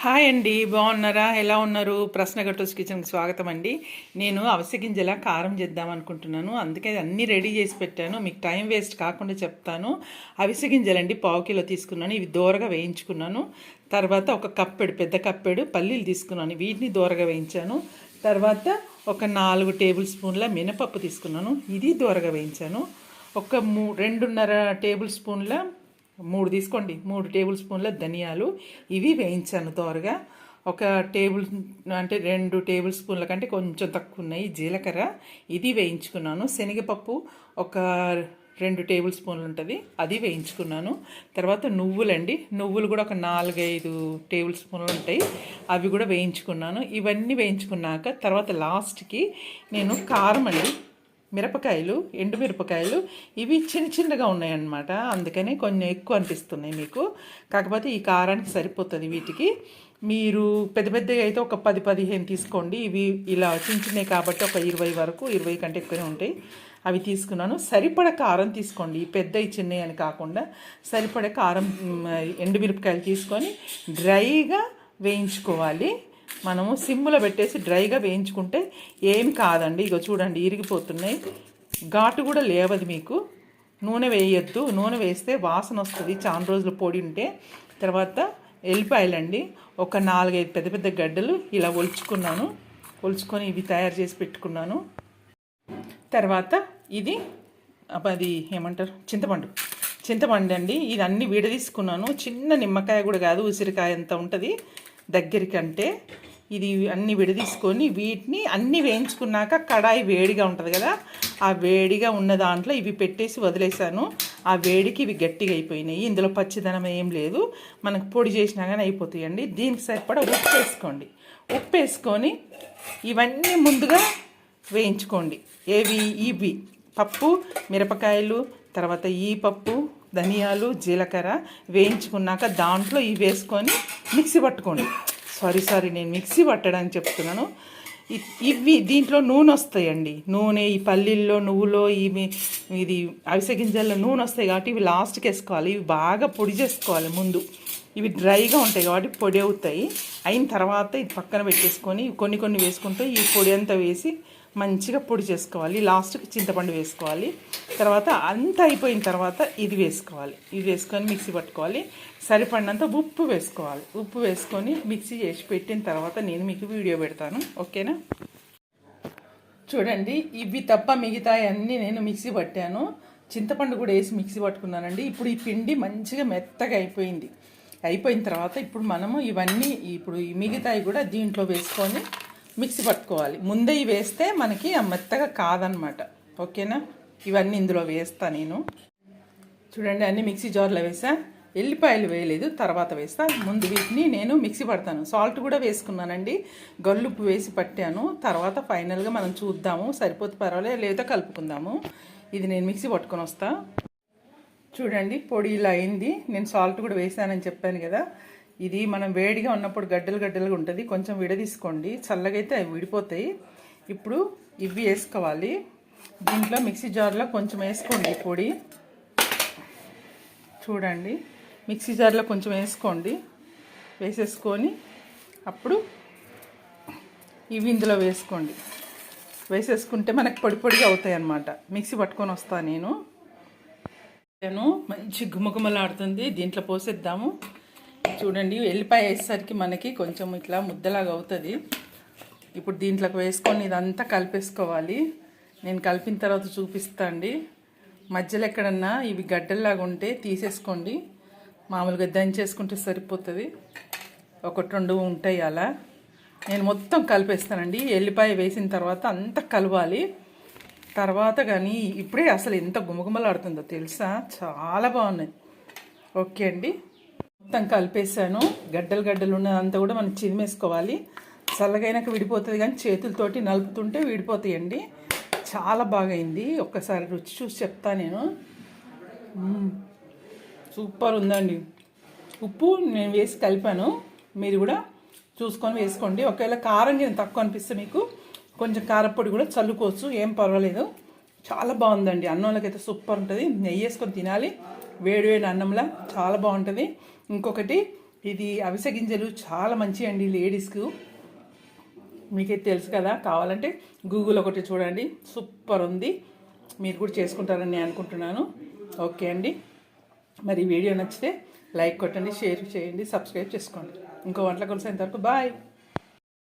Hi అండి బాగున్నారా? ఎలా ఉన్నారు? ప్రశ్న గట్టోస్ కిచెన్కి స్వాగతం అండి. నేను అవిసె గింజల కారం చేద్దాం అనుకుంటున్నాను. అందుకే అన్నీ రెడీ చేసి పెట్టాను. మీకు టైం వేస్ట్ కాకుండా చెప్తాను. అవిసె గింజలండి పావు కిలో తీసుకున్నాను. ఇవి దూరగా వేయించుకున్నాను. తర్వాత ఒక కప్పెడు పెద్ద కప్పెడు పల్లీలు తీసుకున్నాను. వీటిని దూరగా వేయించాను. తర్వాత ఒక నాలుగు టేబుల్ స్పూన్ల మినపప్పు తీసుకున్నాను. ఇది దూరగా వేయించాను. ఒక మూ రెండున్నర టేబుల్ స్పూన్ల మూడు తీసుకోండి. మూడు టేబుల్ స్పూన్ల ధనియాలు. ఇవి వేయించాను తోరగా ఒక టేబుల్ అంటే రెండు టేబుల్ స్పూన్ల కంటే కొంచెం తక్కువ ఉన్నాయి. జీలకర్ర. ఇది వేయించుకున్నాను. శనగపప్పు ఒక రెండు టేబుల్ స్పూన్లు ఉంటుంది. అది వేయించుకున్నాను. తర్వాత నువ్వులండి. నువ్వులు కూడా ఒక నాలుగైదు టేబుల్ స్పూన్లు ఉంటాయి. అవి కూడా వేయించుకున్నాను. ఇవన్నీ వేయించుకున్నాక తర్వాత లాస్ట్కి నేను కారం అండి. మిరపకాయలు ఎండు మిరపకాయలు ఇవి చిన్న చిన్నగా ఉన్నాయన్నమాట. అందుకని కొంచెం ఎక్కువ అనిపిస్తున్నాయి మీకు. కాకపోతే ఈ కారానికి సరిపోతుంది వీటికి. మీరు పెద్ద పెద్దవి అయితే ఒక పది పదిహేను తీసుకోండి. ఇవి ఇలా చిన్న చిన్నవి కాబట్టి ఒక ఇరవై వరకు ఇరవై కంటే ఎక్కువనే ఉంటాయి. అవి తీసుకున్నాను. సరిపడ కారం తీసుకోండి. పెద్దవి చిన్నవి అని కాకుండా సరిపడ కారం ఎండుమిరపకాయలు తీసుకొని డ్రైగా వేయించుకోవాలి. మనము సిమ్లో పెట్టేసి డ్రైగా వేయించుకుంటే ఏం కాదండి. ఇగో చూడండి ఇరిగిపోతున్నాయి. ఘాటు కూడా లేవదు మీకు. నూనె వేయొద్దు. నూనె వేస్తే వాసన వస్తుంది. చాలా రోజులు పొడి ఉంటే తర్వాత ఎల్లిపాయలండి. ఒక నాలుగైదు పెద్ద పెద్ద గడ్డలు ఇలా ఒలుచుకున్నాను. ఒలుచుకొని ఇవి తయారు చేసి పెట్టుకున్నాను. తర్వాత ఇది అది ఏమంటారు? చింతపండు. చింతపండు అండి ఇది అన్ని విడదీసుకున్నాను. చిన్న నిమ్మకాయ కూడా కాదు ఉసిరికాయ అంత ఉంటుంది. దగ్గరికంటే ఇది అన్ని విడదీసుకొని వీటిని అన్ని వేయించుకున్నాక కడాయి వేడిగా ఉంటుంది కదా ఆ వేడిగా ఉన్న దాంట్లో ఇవి పెట్టేసి వదిలేసాను ఆ వేడికి ఇవి గట్టిగా అయిపోయినాయి. ఇందులో పచ్చిదనం ఏం లేదు. మనకు పొడి చేసినా కానీ అయిపోతాయండి. దీనికి సరిపడా ఉప్పు వేసుకోండి. ఉప్పు వేసుకొని ఇవన్నీ ముందుగా వేయించుకోండి. ఏవి? ఇవి. పప్పు మిరపకాయలు తర్వాత ఈ పప్పు ధనియాలు జీలకర్ర వేయించుకున్నాక దాంట్లో ఇవి వేసుకొని మిక్సీ పట్టుకోండి. సారీ సారీ నేను మిక్సీ పట్టడానికి చెప్తున్నాను. ఇవి దీంట్లో నూనె వస్తాయండి. నూనె ఈ పల్లీల్లో నువ్వులో ఇవి ఇది అవిసె గింజల్లో నూనె వస్తాయి కాబట్టి ఇవి లాస్ట్కి వేసుకోవాలి. ఇవి బాగా పొడి చేసుకోవాలి ముందు. ఇవి డ్రైగా ఉంటాయి కాబట్టి పొడి అవుతాయి. అయిన తర్వాత ఇది పక్కన పెట్టేసుకొని కొన్ని కొన్ని వేసుకుంటే ఈ పొడి అంతా వేసి మంచిగా పొడి చేసుకోవాలి. లాస్ట్కి చింతపండు వేసుకోవాలి. తర్వాత అంతా అయిపోయిన తర్వాత ఇది వేసుకోవాలి. ఇది వేసుకొని మిక్సీ పట్టుకోవాలి. సరిపడినంత ఉప్పు వేసుకోవాలి. ఉప్పు వేసుకొని మిక్సీ చేసి పెట్టిన తర్వాత నేను మీకు వీడియో పెడతాను. ఓకేనా? చూడండి ఇవి తప్ప మిగతా అన్నీ నేను మిక్సీ పట్టాను. చింతపండు కూడా వేసి మిక్సీ పట్టుకున్నానండి. ఇప్పుడు ఈ పిండి మంచిగా మెత్తగా అయిపోయింది. అయిపోయిన తర్వాత ఇప్పుడు మనము ఇవన్నీ ఇప్పుడు ఈ మిగతాయి కూడా దీంట్లో వేసుకొని మిక్సీ పట్టుకోవాలి. ముందే వేస్తే మనకి ఆ మెత్తగా కాదనమాట. ఓకేనా? ఇవన్నీ ఇందులో వేస్తా నేను. చూడండి అన్ని మిక్సీ జార్లో వేసా. ఎల్లిపాయలు వేయలేదు తర్వాత వేస్తా. ముందు వీటిని నేను మిక్సీ పడతాను. సాల్ట్ కూడా వేసుకున్నానండి. గల్లుప్పు వేసి పట్టాను. తర్వాత ఫైనల్గా మనం చూద్దాము. సరిపోతే పర్వాలేదు లేదా కలుపుకుందాము. ఇది నేను మిక్సీ పట్టుకొని వస్తా. చూడండి పొడి ఇలా అయింది. నేను సాల్ట్ కూడా వేసానని చెప్పాను కదా. ఇది మనం వేడిగా ఉన్నప్పుడు గడ్డలు గడ్డలుగా ఉంటుంది. కొంచెం విడదీసుకోండి. చల్లగా అయితే అవి విడిపోతాయి. ఇప్పుడు ఇవి వేసుకోవాలి. దీంట్లో మిక్సీ జార్లో కొంచెం వేసుకోండి పొడి. చూడండి. మిక్సీ జార్లో కొంచెం వేసుకోండి. వేసేసుకొని అప్పుడు ఇవి ఇందులో వేసుకోండి. వేసేసుకుంటే మనకు పొడి పొడిగా అవుతాయి అన్నమాట. మిక్సీ పట్టుకొని వస్తాను నేను. నేను మంచి గుమగుమలాడుతుంది దీంట్లో పోసేద్దాము. చూడండి ఎల్లిపాయ వేసేసరికి మనకి కొంచెం ఇట్లా ముద్దలాగా అవుతుంది. ఇప్పుడు దీంట్లోకి వేసుకొని ఇదంతా కలిపేసుకోవాలి. నేను కలిపిన తర్వాత చూపిస్తా అండి. మధ్యలో ఎక్కడన్నా ఇవి గడ్డల్లాగా ఉంటే తీసేసుకోండి. మామూలుగా దంచేసుకుంటే సరిపోతుంది. ఒకటి రెండు ఉంటాయి అలా. నేను మొత్తం కలిపేస్తానండి. ఎల్లిపాయ వేసిన తర్వాత అంతా కలవాలి. తర్వాత కానీ ఇప్పుడే అసలు ఎంత గుమగుమలాడుతుందో తెలుసా? చాలా బాగున్నాయి. ఓకే అండి. మొత్తం కలిపేసాను గడ్డలు గడ్డలు ఉన్నదంతా కూడా మనం చిదిమేసుకోవాలి చల్లగైనాక విడిపోతుంది కానీ చేతులతోటి నలుపుతుంటే విడిపోతాయండి. చాలా బాగైంది. ఒక్కసారి రుచి చూసి చెప్తా నేను. సూపర్ ఉందండి. ఉప్పు నేను వేసి కలిపాను. మీరు కూడా చూసుకొని వేసుకోండి. ఒకవేళ కారం నేను తక్కువ అనిపిస్తే మీకు కొంచెం కారపొడి కూడా చల్లుకోవచ్చు. ఏం పర్వాలేదు. చాలా బాగుందండి. అన్నంలోకైతే సూపర్ ఉంటుంది. నెయ్యి వేసుకొని తినాలి. వేడి వేడి అన్నంలా చాలా బాగుంటుంది. ఇంకొకటి ఇది అవిసె గింజలు చాలా మంచి అండి లేడీస్కు. మీకైతే తెలుసు కదా కావాలంటే గూగుల్ ఒకటి చూడండి. సూపర్ ఉంది. మీరు కూడా చేసుకుంటారని నేను అనుకుంటున్నాను. ఓకే అండి. మరి వీడియో నచ్చితే లైక్ కొట్టండి షేర్ చేయండి సబ్స్క్రైబ్ చేసుకోండి. ఇంకో వంటల కలిసేంత వరకు బాయ్.